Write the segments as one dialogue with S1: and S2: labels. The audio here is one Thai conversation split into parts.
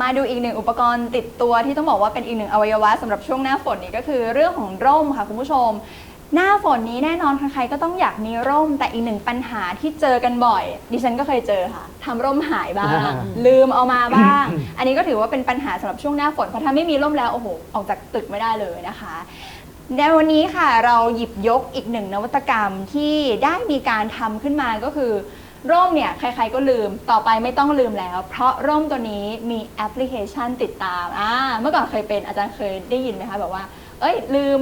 S1: มาดูอีกหนึ่งอุปกรณ์ติดตัวที่ต้องบอกว่าเป็นอีกหนึ่งอวัยวะสำหรับช่วงหน้าฝนนี้ก็คือเรื่องของร่มค่ะคุณผู้ชม หน้าฝนนี้แน่นอนใครๆก็ต้องอยากมีร่ม แต่อีกหนึ่งปัญหาที่เจอกันบ่อย ดิฉันก็เคยเจอค่ะทำร่มหายบ้าง
S2: อ่า
S1: ลืมเอามาบ้าง อันนี้ก็ถือว่าเป็นปัญหาสำหรับช่วงหน้าฝนเพราะถ้าไม่มีร่มแล้วโอ้โหออกจากตึกไม่ได้เลยนะคะในวันนี้ค่ะเราหยิบยกอีกหนึ่งนวัตกรรมที่ได้มีการทำขึ้นมาก็คือ ร่มเนี่ยใครๆก็ลืมต่อไปไม่ต้องลืมแล้ว เพราะร่มตัวนี้มีแอปพลิเคชันติดตามอ่าเมื่อก่อนเคยเป็นอาจารย์เคยได้ยินไหมคะแบบว่า เอ้ยลืม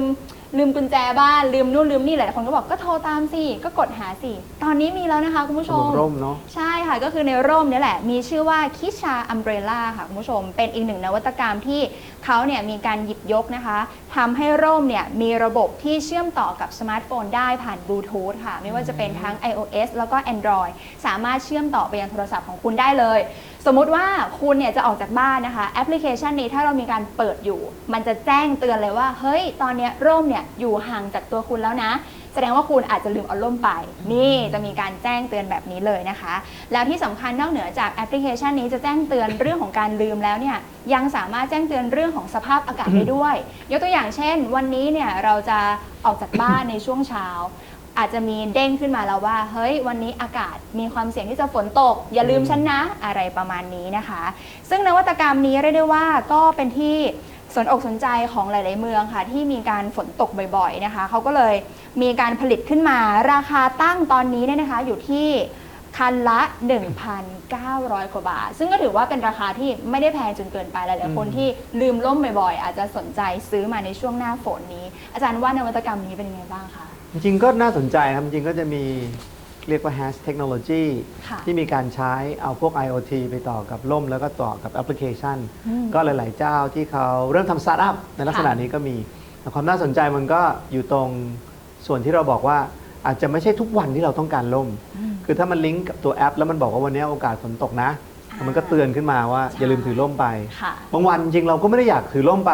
S1: ลืมกุญแจบ้านลืมนู่นลืมนี่หลายคนก็บอกก็โทรตามสิก็กดหาสิตอนนี้มีแล้วนะคะคุณผู้
S2: ส
S1: ช
S2: มุ
S1: ม
S2: นร่มเนาะ
S1: ใช่ค่ะก็คือในร่มเนี่ยแหละ มีชื่อว่าคิชาอัมเบรล่าค่ะคุณผู้ชม เป็นอีกหนึ่งนวัตกรรมที่เขาเนี่ยมีการหยิบยกนะคะทำให้ร่มเนี่ยมีระบบที่เชื่อมต่อกับสมาร์ทโฟนได้ผ่านบลูทูธค่ะ ไม่ว่าจะเป็นทั้ง iOS แล้วก็ Android สามารถเชื่อมต่อไปยังโทรศัพท์ของคุณได้เลยสมมุติว่าคุณเนี่ยจะออกจากบ้านนะคะแอปพลิเคชันนี้ถ้าเรามีการเปิดอยู่ มันจะแจ้งเตือนเลยว่า เฮ้ย ตอนนี้ร่มเนี่ยอยู่ห่างจากตัวคุณแล้วนะ แสดงว่าคุณอาจจะลืมเอาร่มไป นี่จะมีการแจ้งเตือนแบบนี้เลยนะคะ แล้วที่สำคัญนอกเหนือจากแอปพลิเคชันนี้จะแจ้งเตือนเรื่องของการลืมแล้วเนี่ยยังสามารถแจ้งเตือนเรื่องของสภาพอากาศได้ด้วย ยกตัวอย่างเช่น วันนี้เนี่ยเราจะออกจากบ้านในช่วงเช้า อาจจะมีเด้งขึ้นมาแล้วว่า เฮ้ย วันนี้อากาศมีความเสี่ยงที่จะฝนตก อย่าลืมฉันนะ อะไรประมาณนี้นะคะ ซึ่งนวัตกรรมนี้เรียกได้ว่าก็เป็นที่สนอกสนใจของหลาย ๆ เมืองค่ะ ที่มีการฝนตกบ่อย ๆ นะคะ เขาก็เลยมีการผลิตขึ้นมาราคาตั้งตอนนี้เนี่ยนะคะอยู่ที่คันละ 1,900 กว่าบาท ซึ่งก็ถือว่าเป็นราคาที่ไม่ได้แพงจนเกินไปหลายๆคนที่ลืมล่มบ่อย ๆ อาจจะสนใจซื้อมาในช่วงหน้าฝนนี้ อาจารย์ว่านวัตกรรมนี้เป็นยังไงบ้างคะ
S2: จริงๆก็น่าสนใจครับ จริงๆก็จะมีเรียกว่า Hash Technology
S1: ค่ะ
S2: ที่มีการใช้เอาพวก IoT ไปต่อกับร่ม แล้วก็ต่อกับแอปพลิเคชัน
S1: อืม
S2: ก็หลาย ๆ เจ้าที่เขาเริ่มทำสตาร์ทอัพในลักษณะ
S1: ค่ะ
S2: นี้ก็มีแต่ความน่าสนใจมันก็อยู่ตรงส่วนที่เราบอกว่าอาจจะไม่ใช่ทุกวันที่เราต้องการร่ม คือถ้ามันลิงก์กับตัวแอป แล้วมันบอกว่าวันนี้โอกาสฝนตกนะ
S1: อ่า มั
S2: มันก็เตือนขึ้นมาว่า
S1: ใช่
S2: อย่าลืมถือร่มไป
S1: ค่ะ
S2: บางวันจริงๆเราก็ไม่ได้อยากถือร่มไป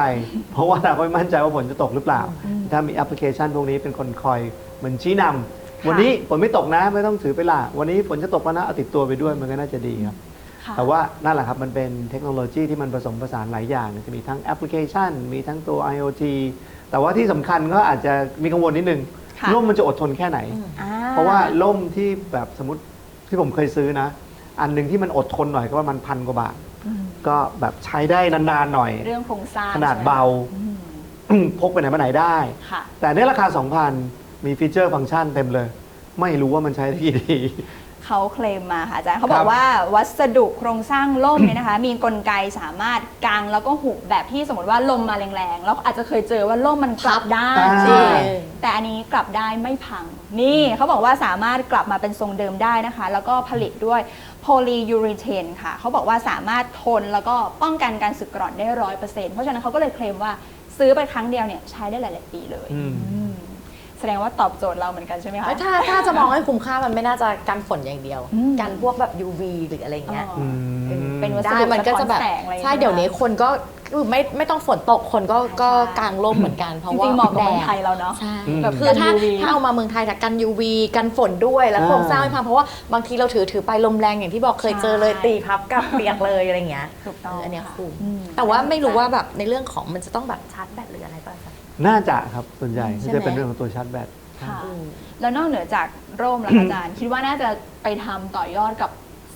S2: เพราะว่าเราก็ไม่มั่นใจว่าฝนจะตกหรือเปล่า
S1: อืม
S2: ถ้ามีแอปพลิเคชันพวกนี้เป็นคนคอยเหมือนชี้นำ
S1: ค่ะ
S2: วันนี้ฝนไม่ตกนะไม่ต้องถือไปละวันนี้ฝนจะตกแล้วนะเอาติดตัวไปด้วยมันก็น่าจะดีครับ
S1: ค่ะ
S2: แต่ว่านั่นแหละครับมันเป็นเทคโนโลยีที่มันผสมผสานหลายอย่างจะมีทั้งแอปพลิเคชัน มีทั้งตัว IoT แต่ว่าที่สำคัญก็อาจจะมีกังวลนิดนึง
S1: ค่ะ
S2: ร่มมันจะอดทนแค่ไหน
S1: อ่
S2: เพราะว่าร่มที่แบบสมมติที่ผมเคยซื้อนะ อันหนึ่งที่มันอดทนหน่อยก็ประมาณพันกว่าบาท
S1: อืม
S2: ก็แบบใช้ได้นานๆหน่อย
S1: เรื่องโครงสร้าง
S2: ขนาด
S1: ใช่ไหม
S2: เบา
S1: อืม
S2: พกไปไหนมาไหนได้
S1: ค่ะ
S2: แต่ในราคา 2,000 มีฟีเจอร์ฟังก์ชันเต็มเลย ไม่รู้ว่ามันใช้ได้กี่ดี
S1: เขาเคลมมาค่ะอาจารย์เขาบอ
S2: ครั
S1: ก
S2: บ
S1: ว่าวัสดุโครงสร้างล่มเนี่ยนะคะ มีกลไกสามารถกางแล้วก็หุบแบบที่สมมติว่าลมมาแรงๆ แล้วอาจจะเคยเจอว่าล่มมันกลับได้
S2: อ่า
S1: ใช่แต่อันนี้กลับได้ไม่พัง นี่เขาบอกว่าสามารถกลับมาเป็นทรงเดิมได้นะคะ แล้วก็ผลิตด้วยโพลียูริเทนค่ะเขาบอกว่าสามารถทนแล้วก็ป้องกันการสึกกร่อนได้ร้อยเปอร์เซ็นต์เพราะฉะนั้นเขาก็เลยเคลมว่าซื้อไปครั้งเดียวเนี่ยใช้ได้หลาย ๆ ปีเลย
S2: อืม
S1: อืมแส ดงว่าตอบโจทย์เราเหมือนกันใช่ไหมคะ
S3: เอ้ยถ้าถ้าจะมองให้คุ้มค่ามันไม่น่าจะกันฝนอย่างเดียว
S1: อืม
S3: กันพวกแบบ UV หรืออะไรเงี้ย
S1: อ๋อ
S2: อืม
S1: เป็นวัส
S3: ได้
S1: ดุ
S3: มันก็จะแบบ
S1: สท้อนแสงอะไรอย่าง
S3: ใช่
S1: เงี้ย
S3: เดี๋ยวนี้คนก็คือไม่ไม่ต้องฝนตกคนก็ก็
S1: ใช่
S3: กางร่มเหมือนกันเพ
S1: จ
S3: ราะว่า
S1: ริงๆเหมาะกับ
S3: แด
S1: เมือง
S3: ด
S1: ไทยเราเนาะ
S3: ใช่
S2: อืม
S3: แบบคือถ้า
S1: กัน UV
S3: ถ้าเอามาเมืองไทยแต่กัน UV กันฝนด้วยแล้ว
S2: อ่า
S3: โครงสร้างไม่พังเพราะว่าบางทีเราถือถือไปลมแรงอย่างที่บอกเคยเจอเลย
S1: ใช่
S3: ตีพับกับเปียกเลยอะไรเงี้ย
S1: ถูกต้อง
S3: เอออันเนี้ย
S1: ค่ะ
S3: คุ้ม
S1: อืม
S3: แต่ว่าไม่รู้ว่าแบบในเรื่องของมันจะต้องแบบชาร์จแบตหรืออะไรป่ะจ๊ะ
S2: น่าจะครับส่วนใหญ่
S3: ใช่
S2: ก็
S3: ไหม
S2: จะเป็นเรื่องของตัวชาร์จแบต
S1: ค่ะ
S3: อืม
S1: แล้วนอกเหนือจากร่มแล้วอาจารย์ คิดว่าน่าจะไปทำต่อยอดกับ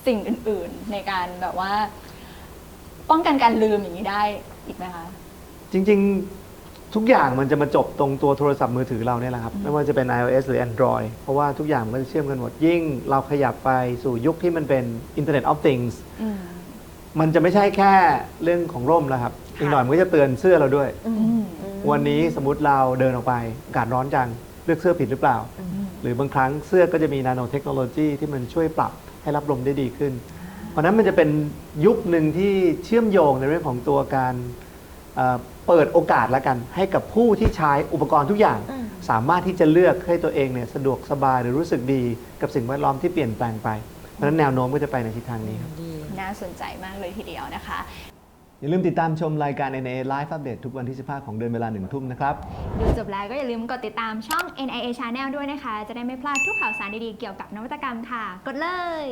S1: สิ่งอื่น ๆ ในการแบบว่า ป้องกันการลืมอย่างนี้ได้อีกไหมคะ
S2: จริง ๆ ทุกอย่างมันจะมาจบตรงตัวโทรศัพท์มือถือเราเนี่ยแหละครับไม่ว่าจะเป็น iOS หรือ Android เพราะว่าทุกอย่างมันจะเชื่อมกันหมดยิ่ง เราขยับไปสู่ยุคที่มันเป็น Internet of Things
S1: อืม
S2: มันจะไม่ใช่แค่เรื่องของร่มแล้วครับ อีกหน่อยมันก็จะเตือนเสื้อเราด้วย
S3: อื
S1: อื
S3: ม
S1: ม
S2: วันนี้สมมติเราเดินออกไปอากาศร้อนจังเลือกเสื้อผิดหรือเปล่า
S1: อืม
S2: หรือบางครั้งเสื้อก็จะมีนาโนเทคโนโลยีที่มันช่วยปรับให้รับลมได้ดีขึ้น เพราะฉะนั้นมันจะเป็นยุคหนึ่งที่เชื่อมโยงในเรื่องของตัวการเอ่อเปิดโอกาสแล้วกัน ให้กับผู้ที่ใช้อุปกรณ์ทุกอย่าง
S3: อืม
S2: สามารถที่จะเลือกให้ตัวเองเนี่ยสะดวกสบายหรือรู้สึกดีกับสิ่งแวดล้อมที่เปลี่ยนแปลงไป เพราะฉะนั้นแนวโน้มก็จะไปในทิศทางนี้ครับ
S3: ดี
S1: น่าสนใจมากเลยทีเดียวนะคะ
S2: อย่าลืมติดตามชมรายการ NA Live Update ทุกวันที่ 15 ของเดือนเวลา1ทุ่มนะครับ
S1: ดูจบแล้วก็อย่าลืมกดติดตามช่อง NIA Channel ด้วยนะคะ จะได้ไม่พลาดทุกข่าวสารดีๆ เกี่ยวกับนวัตกรรมค่ะ กดเลย